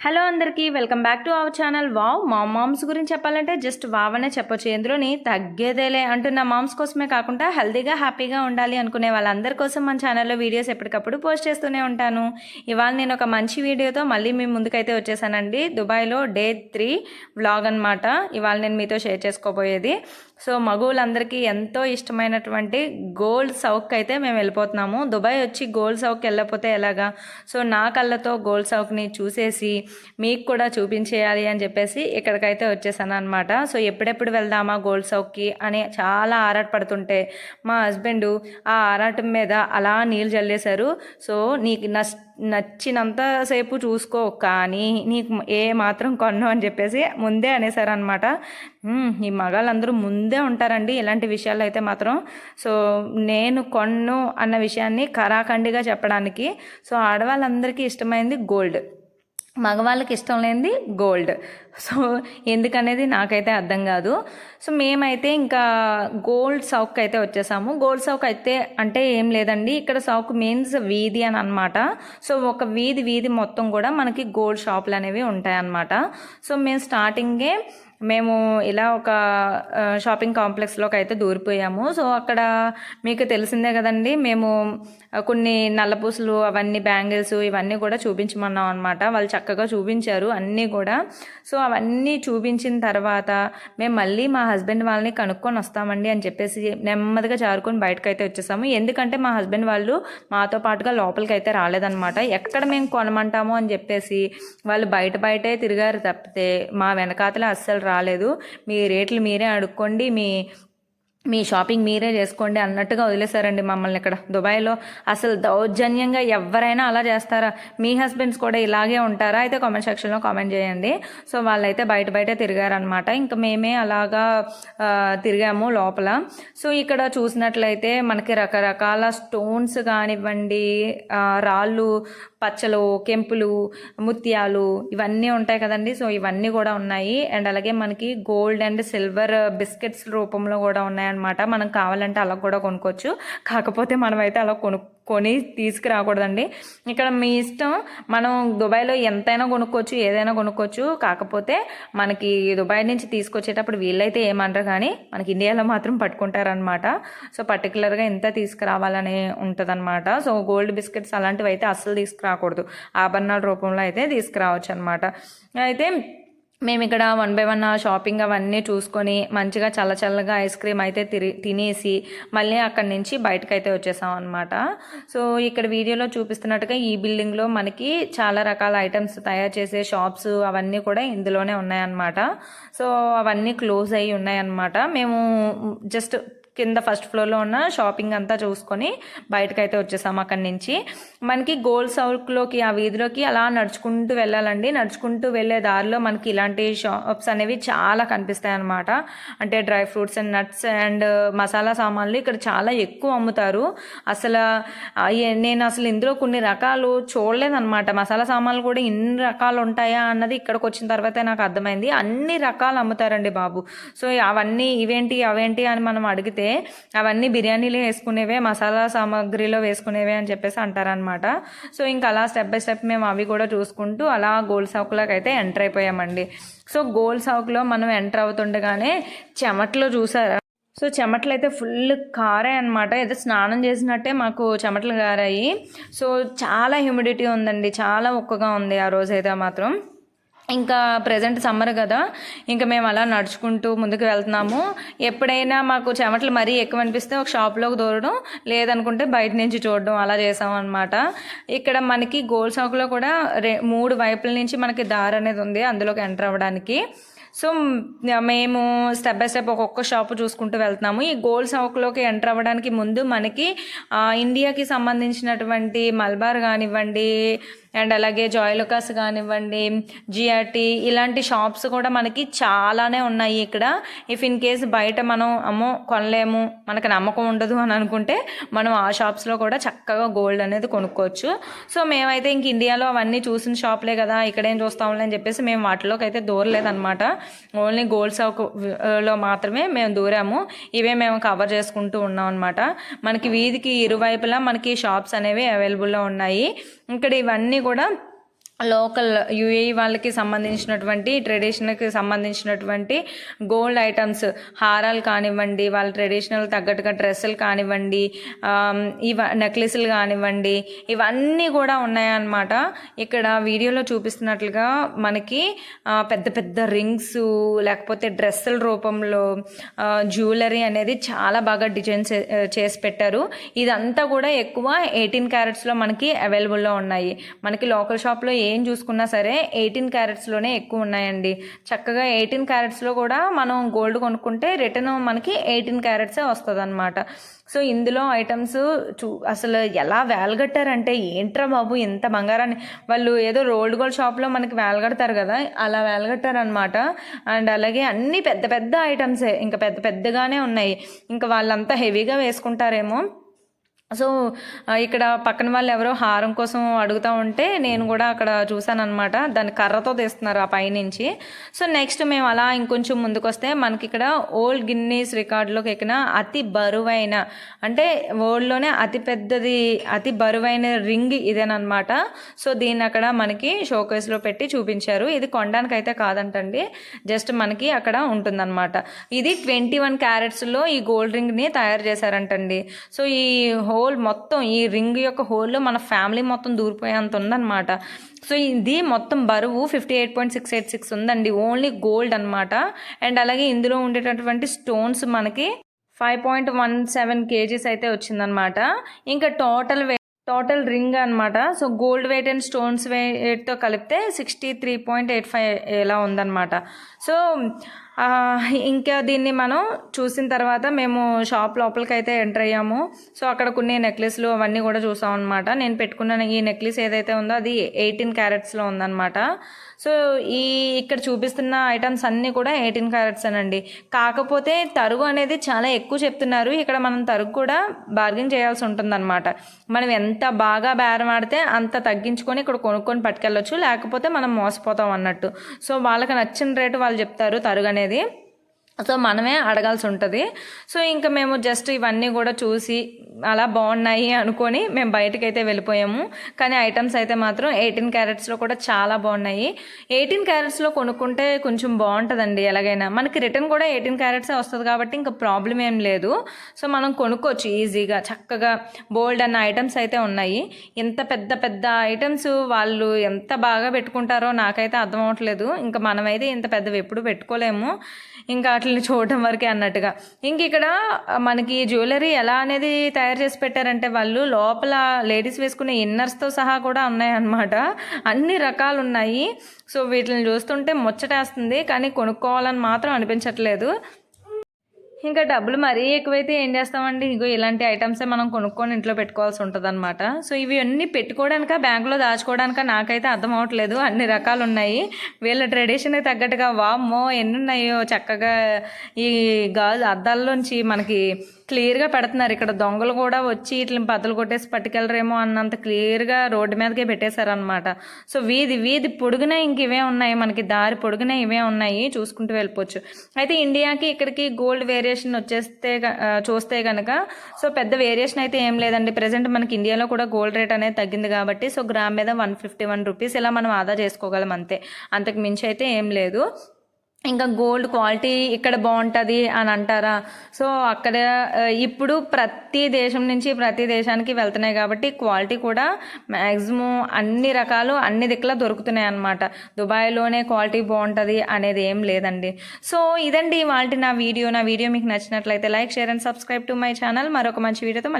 Hello అందరికీ welcome back to our channel. Wow మా moms గురించి చెప్పాలంటే జస్ట్ వావ్ అనే చెప్పొచ్చు. ఎందులోని తగ్గేదేలే అంటున్న మామ్స్ కోసమే కాకుండా హెల్దీగా హ్యాపీగా ఉండాలి అనుకునే వాళ్ళందరి కోసం మన ఛానల్లో వీడియోస్ ఎప్పటికప్పుడు పోస్ట్ చేస్తూనే ఉంటాను. ఇవాళ నేను ఒక మంచి వీడియోతో మళ్ళీ మీ ముందుకైతే వచ్చేసానండి. దుబాయ్లో డే త్రీ వ్లాగ్ అనమాట ఇవాళ నేను మీతో షేర్ చేసుకోబోయేది. సో మగువులందరికీ ఎంతో ఇష్టమైనటువంటి గోల్డ్ సౌక్ అయితే మేము వెళ్ళిపోతున్నాము. దుబాయ్ వచ్చి గోల్డ్ సౌక్ వెళ్ళకపోతే ఎలాగా? సో నా కళ్ళతో గోల్డ్ సౌక్ని చూసేసి మీకు కూడా చూపించేయాలి అని చెప్పేసి ఇక్కడికైతే వచ్చేసాను అనమాట సో ఎప్పుడెప్పుడు వెళ్దామా గోల్డ్ సౌక్కి అని చాలా ఆరాటపడుతుంటే మా హస్బెండ్ ఆ ఆరాటం మీద అలా నీళ్ళు జల్లేశారు. సో నీకు నష్ నచ్చినంత సేపు చూసుకో కానీ నీకు ఏ మాత్రం కొన్ను అని చెప్పేసి ముందే అనేసారనమాట ఈ మగాళ్ళందరూ ముందే ఉంటారండి ఇలాంటి విషయాలు అయితే మాత్రం. సో నేను కొన్ను అన్న విషయాన్ని కరాఖండిగా చెప్పడానికి. సో ఆడవాళ్ళందరికీ ఇష్టమైంది గోల్డ్. మగవాళ్ళకి ఇష్టం లేనిది గోల్డ్. సో ఎందుకనేది నాకైతే అర్థం కాదు. సో మేమైతే ఇంకా గోల్డ్ సౌక్ అయితే వచ్చేసాము. గోల్డ్ సౌక్ అయితే అంటే ఏం లేదండి. ఇక్కడ సౌక్ మీన్స్ వీధి అని అనమాట సో ఒక వీధి వీధి మొత్తం కూడా మనకి గోల్డ్ షాపులు అనేవి ఉంటాయన్నమాట. సో మేము స్టార్టింగే మేము ఇలా ఒక షాపింగ్ కాంప్లెక్స్లోకి అయితే దూరిపోయాము. సో అక్కడ మీకు తెలిసిందే కదండి. మేము కొన్ని నల్లపూసలు అవన్నీ బ్యాంగిల్స్ ఇవన్నీ కూడా చూపించమన్నాం అనమాట వాళ్ళు చక్కగా చూపించారు అన్నీ కూడా. సో అవన్నీ చూపించిన తర్వాత మేము మళ్ళీ మా హస్బెండ్ వాళ్ళని కనుక్కొని వస్తామండి అని చెప్పేసి నెమ్మదిగా జారుకొని బయటకు అయితే వచ్చేసాము. ఎందుకంటే మా హస్బెండ్ వాళ్ళు మాతో పాటుగా లోపలికి అయితే రాలేదన్నమాట. ఎక్కడ మేము కొనమంటాము అని చెప్పేసి వాళ్ళు బయట బయటే తిరిగారు తప్పితే మా వెనకాతల అస్సలు రాలేదు. మీ రేట్లు మీరే అడుక్కోండి మీ మీ షాపింగ్ మీరే చేసుకోండి అన్నట్టుగా వదిలేశారండి మమ్మల్ని ఇక్కడ. దుబాయ్లో అసలు దౌర్జన్యంగా ఎవరైనా అలా చేస్తారా? మీ హస్బెండ్స్ కూడా ఇలాగే ఉంటారా? అయితే కామెంట్ సెక్షన్లో కామెంట్ చేయండి. సో వాళ్ళైతే బయట బయట తిరిగారనమాట ఇంకా మేమే అలాగా తిరిగాము లోపల. సో ఇక్కడ చూసినట్లయితే మనకి రకరకాల స్టోన్స్ కానివ్వండి రాళ్ళు పచ్చలు కెంపులు ముత్యాలు ఇవన్నీ ఉంటాయి కదండి. సో ఇవన్నీ కూడా ఉన్నాయి. అండ్ అలాగే మనకి గోల్డ్ అండ్ సిల్వర్ బిస్కెట్స్ రూపంలో కూడా ఉన్నాయి అనమాట మనం కావాలంటే అలా కూడా కొనుక్కోవచ్చు. కాకపోతే మనమైతే అలా కొను కొని తీసుకురాకూడదండి. ఇక్కడ మీ ఇష్టం మనం దుబాయ్లో ఎంతైనా కొనుక్కోవచ్చు ఏదైనా కొనుక్కోవచ్చు. కాకపోతే మనకి దుబాయ్ నుంచి తీసుకొచ్చేటప్పుడు వీళ్ళైతే ఏమంటారు కానీ మనకి ఇండియాలో మాత్రం పట్టుకుంటారనమాట సో పర్టికులర్గా ఎంత తీసుకురావాలని ఉంటుందన్నమాట. సో గోల్డ్ బిస్కెట్స్ అలాంటివి అయితే అస్సలు తీసుకురాకూడదు. ఆభరణాల రూపంలో అయితే తీసుకురావచ్చు అనమాట అయితే మేము ఇక్కడ వన్ బై వన్ షాపింగ్ అవన్నీ చూసుకొని మంచిగా చల్ల చల్లగా ఐస్ క్రీమ్ అయితే తిరి తినేసి మళ్ళీ అక్కడి నుంచి బయటకు అయితే వచ్చేసాం అనమాట సో ఇక్కడ వీడియోలో చూపిస్తున్నట్టుగా ఈ బిల్డింగ్లో మనకి చాలా రకాల ఐటమ్స్ తయారు చేసే షాప్స్ అవన్నీ కూడా ఇందులోనే ఉన్నాయన్నమాట. సో అవన్నీ క్లోజ్ అయ్యి ఉన్నాయన్నమాట. మేము జస్ట్ కింద ఫస్ట్ ఫ్లోర్లో ఉన్న షాపింగ్ అంతా చూసుకొని బయటకైతే వచ్చేసాం అక్కడి నుంచి. మనకి గోల్డ్ సౌక్లోకి ఆ వీధిలోకి అలా నడుచుకుంటూ వెళ్ళాలండి. నడుచుకుంటూ వెళ్ళే దారిలో మనకి ఇలాంటి షాప్స్ అనేవి చాలా కనిపిస్తాయి అన్నమాట. అంటే dry fruits and nuts and masala సామాన్లు ఇక్కడ చాలా ఎక్కువ అమ్ముతారు. అసలు నేను అసలు ఇందులో కొన్ని రకాలు చూడలేదన్నమాట. మసాలా సామాన్లు కూడా ఇన్ని రకాలు ఉంటాయా అన్నది ఇక్కడికి వచ్చిన తర్వాతే నాకు అర్థమైంది. అన్ని రకాలు అమ్ముతారండి బాబు. సో అవన్నీ ఇవేంటి అవేంటి అని మనం అడిగితే అవన్నీ బిర్యానీలో వేసుకునేవే మసాలా సామాగ్రిలో వేసుకునేవే అని చెప్పేసి అంటారనమాట సో ఇంకా అలా స్టెప్ బై స్టెప్ మేము అవి కూడా చూసుకుంటూ అలా గోల్ సౌకులకు అయితే ఎంటర్ అయిపోయామండి. సో గోల్ సౌక్లో మనం ఎంటర్ అవుతుండగానే చెమట్లో చూసారా? సో చెమటలు అయితే ఫుల్ కారాయి అనమాట ఏదో స్నానం చేసినట్టే మాకు చెమటలు కారాయి సో చాలా హ్యూమిడిటీ ఉందండి. చాలా ఒక్కగా ఉంది ఆ రోజైతే మాత్రం. ఇంకా ప్రజెంట్ సమ్మర్ కదా ఇంకా మేము అలా నడుచుకుంటూ ముందుకు వెళ్తున్నాము. ఎప్పుడైనా మాకు చెమటలు మరీ ఎక్కువ అనిపిస్తే ఒక షాప్లోకి దూరడం లేదనుకుంటే బయట నుంచి చూడడం అలా చేసాం అనమాట ఇక్కడ మనకి గోల్ షాప్లో కూడా రె మూడు వైపుల నుంచి మనకి దారి అనేది ఉంది అందులోకి ఎంటర్ అవ్వడానికి. సో మేము స్టెప్ బై స్టెప్ ఒక్కొక్క షాప్ చూసుకుంటూ వెళ్తున్నాము. ఈ గోల్డ్ షాప్లోకి ఎంటర్ అవ్వడానికి ముందు మనకి ఇండియాకి సంబంధించినటువంటి మల్బార్ కానివ్వండి అండ్ అలాగే జాయిలుకాస్ కానివ్వండి జిఆర్టీ ఇలాంటి షాప్స్ కూడా మనకి చాలానే ఉన్నాయి ఇక్కడ. ఇఫ్ ఇన్ కేస్ బయట మనం అమ్మో కొనలేము మనకు నమ్మకం ఉండదు అని అనుకుంటే మనం ఆ షాప్స్లో కూడా చక్కగా గోల్డ్ అనేది కొనుక్కోవచ్చు. సో మేమైతే ఇంక ఇండియాలో అవన్నీ చూసిన షాప్లే కదా ఇక్కడేం చూస్తాంలే అని చెప్పేసి మేము వాటిలోకి అయితే దూరలేదనమాట ఓన్లీ గోల్డ్ షాప్లో మాత్రమే మేము దూరాము. ఇవే మేము కవర్ చేసుకుంటూ ఉన్నాం అనమాట మనకి వీధికి ఇరువైపులా మనకి షాప్స్ అనేవి అవైలబుల్లో ఉన్నాయి. ఇక్కడ ఇవన్నీ కూడా లోకల్ యుఏఈ వాళ్ళకి సంబంధించినటువంటి ట్రెడిషనల్కి సంబంధించినటువంటి గోల్డ్ ఐటమ్స్ హారాలు కానివ్వండి వాళ్ళ ట్రెడిషనల్ తగ్గట్టుగా డ్రెస్సులు కానివ్వండి ఇవ నెక్లెస్లు కానివ్వండి ఇవన్నీ కూడా ఉన్నాయన్నమాట. ఇక్కడ వీడియోలో చూపిస్తున్నట్లుగా మనకి పెద్ద పెద్ద రింగ్స్ లేకపోతే డ్రెస్సుల రూపంలో జ్యువెలరీ అనేది చాలా బాగా డిజైన్ చే- చేసి పెట్టారు. ఇదంతా కూడా ఎక్కువ ఎయిటీన్ క్యారెట్స్లో మనకి అవైలబుల్లో ఉన్నాయి. మనకి లోకల్ షాప్లో ఏ ఏం చూసుకున్నా సరే ఎయిటీన్ క్యారెట్స్లోనే ఎక్కువ ఉన్నాయండి. చక్కగా ఎయిటీన్ క్యారెట్స్లో కూడా మనం గోల్డ్ కొనుక్కుంటే రిటర్న్ మనకి ఎయిటీన్ క్యారెట్సే వస్తుంది అనమాట సో ఇందులో ఐటమ్స్ చూ అసలు ఎలా వేలగట్టారంటే ఏంట్రా బాబు ఇంత బంగారాన్ని వాళ్ళు ఏదో రోల్డ్ గోల్డ్ షాప్లో మనకి వేలగడతారు కదా అలా వేలగట్టారనమాట అండ్ అలాగే అన్ని పెద్ద పెద్ద ఐటమ్సే ఇంకా పెద్ద పెద్దగానే ఉన్నాయి. ఇంకా వాళ్ళంతా హెవీగా వేసుకుంటారేమో. సో ఇక్కడ పక్కన వాళ్ళు ఎవరో హారం కోసం అడుగుతూ ఉంటే నేను కూడా అక్కడ చూశాను అనమాట దాన్ని కర్రతో తీస్తున్నారు ఆ పైనుంచి. సో నెక్స్ట్ మేము అలా ఇంకొంచెం ముందుకొస్తే మనకి ఇక్కడ ఓల్డ్ గిన్నీస్ రికార్డులోకి ఎక్కిన అతి బరువైన అంటే వరల్డ్లోనే అతి పెద్దది అతి బరువైన రింగ్ ఇదేనమాట సో దీన్ని అక్కడ మనకి షోకేస్లో పెట్టి చూపించారు. ఇది కొనడానికి అయితే కాదంటండి. జస్ట్ మనకి అక్కడ ఉంటుందన్నమాట. ఇది ట్వంటీ వన్ క్యారెట్స్లో ఈ గోల్డ్ రింగ్ని తయారు చేశారంటండి. సో ఈ హోల్ మొత్తం ఈ రింగ్ యొక్క హోల్లో మన ఫ్యామిలీ మొత్తం దూరిపోయేంత ఉందన్నమాట. సో ఇది మొత్తం బరువు fifty eight point six eight six ఉందండి. ఓన్లీ గోల్డ్ అనమాట అండ్ అలాగే ఇందులో ఉండేటటువంటి స్టోన్స్ మనకి five point one seven kgs అయితే వచ్చిందనమాట ఇంకా టోటల్ వే టోటల్ రింగ్ అనమాట so gold weight and stones వెయిట్తో కలిపితే sixty three point eight five ఎలా ఉందన్నమాట. సో ఇంకా దీన్ని మనం చూసిన తర్వాత మేము షాప్ లోపలికి అయితే ఎంటర్ అయ్యాము. సో అక్కడ కొన్ని నెక్లెస్లు అవన్నీ కూడా చూసాం అనమాట నేను పెట్టుకున్న ఈ నెక్లెస్ ఏదైతే ఉందో అది ఎయిటీన్ క్యారెట్స్లో ఉందన్నమాట. సో ఈ ఇక్కడ చూపిస్తున్న ఐటమ్స్ అన్నీ కూడా ఎయిటీన్ క్యారెట్స్ అనండి కాకపోతే తరుగు అనేది చాలా ఎక్కువ చెప్తున్నారు. ఇక్కడ మనం తరుగు కూడా బార్గెన్ చేయాల్సి ఉంటుందన్నమాట. మనం ఎంత బాగా బేరం ఆడితే అంత తగ్గించుకొని ఇక్కడ కొనుక్కొని పట్టుకెళ్ళొచ్చు. లేకపోతే మనం మోసపోతాం అన్నట్టు. సో వాళ్ళకి నచ్చిన రేటు వాళ్ళు చెప్తారు తరుగు అనేది. അതായത് సో మనమే అడగాల్సి ఉంటుంది. సో ఇంకా మేము జస్ట్ ఇవన్నీ కూడా చూసి అలా బాగున్నాయి అనుకొని మేము బయటకు అయితే వెళ్ళిపోయాము. కానీ ఐటమ్స్ అయితే మాత్రం ఎయిటీన్ క్యారెట్స్లో కూడా చాలా బాగున్నాయి. ఎయిటీన్ క్యారెట్స్లో కొనుక్కుంటే కొంచెం బాగుంటుందండి ఎలాగైనా. మనకి రిటర్న్ కూడా ఎయిటీన్ క్యారెట్సే వస్తుంది కాబట్టి ఇంకా ప్రాబ్లం ఏం లేదు. సో మనం కొనుక్కోవచ్చు ఈజీగా చక్కగా బోల్డ్ అన్న ఐటమ్స్ అయితే ఉన్నాయి. ఇంత పెద్ద పెద్ద ఐటమ్స్ వాళ్ళు ఎంత బాగా పెట్టుకుంటారో నాకైతే అర్థం అవ్వట్లేదు. ఇంకా మనమైతే ఇంత పెద్దవి ఎప్పుడు పెట్టుకోలేము. ఇంకా అట్లా వాటిని చూడటం వరకే అన్నట్టుగా. ఇంక ఇక్కడ మనకి జ్యువెలరీ ఎలా అనేది తయారు చేసి పెట్టారంటే వాళ్ళు లోపల లేడీస్ వేసుకునే ఇన్నర్స్తో సహా కూడా ఉన్నాయన్నమాట. అన్ని రకాలు ఉన్నాయి సో వీటిని చూస్తుంటే ముచ్చటేస్తుంది. కానీ కొనుక్కోవాలని మాత్రం అనిపించట్లేదు. ఇంకా డబ్బులు మరీ ఎక్కువైతే ఏం చేస్తామండి? ఇగో ఇలాంటి ఐటమ్సే మనం కొనుక్కొని ఇంట్లో పెట్టుకోవాల్సి ఉంటుంది అనమాట సో ఇవి అన్నీ పెట్టుకోవడానిక బ్యాంకులో దాచుకోవడానిక నాకైతే అర్థం అవ్వట్లేదు అన్ని రకాలు ఉన్నాయి వీళ్ళ ట్రెడిషన్కి తగ్గట్టుగా వామ్మో ఎన్ని ఉన్నాయో చక్కగా ఈ గాజు అద్దాల్లోంచి మనకి క్లియర్గా పెడుతున్నారు. ఇక్కడ దొంగలు కూడా వచ్చి వీటిని బద్దలు కొట్టేసి పట్టుకెళ్ళరేమో అన్నంత క్లియర్గా రోడ్డు మీదకే పెట్టేశారనమాట సో వీధి వీధి పొడుగునే ఇంక ఇవే ఉన్నాయి. మనకి దారి పొడుగునే ఇవే ఉన్నాయి. చూసుకుంటూ వెళ్ళిపోవచ్చు. అయితే ఇండియాకి ఇక్కడికి గోల్డ్ వేరియేషన్ వచ్చేస్తే చూస్తే కనుక సో పెద్ద వేరియేషన్ అయితే ఏం లేదండి. ప్రజెంట్ మనకి ఇండియాలో కూడా గోల్డ్ రేట్ అనేది తగ్గింది కాబట్టి సో గ్రామ్ మీద వన్ ఫిఫ్టీ వన్ రూపీస్ ఇలా మనం ఆదా చేసుకోగలం అంతే. అంతకు మించి అయితే ఏం లేదు. ఇంకా గోల్డ్ క్వాలిటీ ఇక్కడ బాగుంటుంది అని అంటారా? సో అక్కడ ఇప్పుడు ప్రతి దేశం నుంచి ప్రతి దేశానికి వెళ్తున్నాయి కాబట్టి క్వాలిటీ కూడా మ్యాక్సిమం అన్ని రకాలు అన్ని దిక్కులా దొరుకుతున్నాయి అన్నమాట. దుబాయ్లోనే క్వాలిటీ బాగుంటుంది అనేది ఏం లేదండి. సో ఇదండి వాళ్ళ నా వీడియో. నా వీడియో మీకు నచ్చినట్లయితే like share and subscribe to my channel. మరొక మంచి వీడియోతో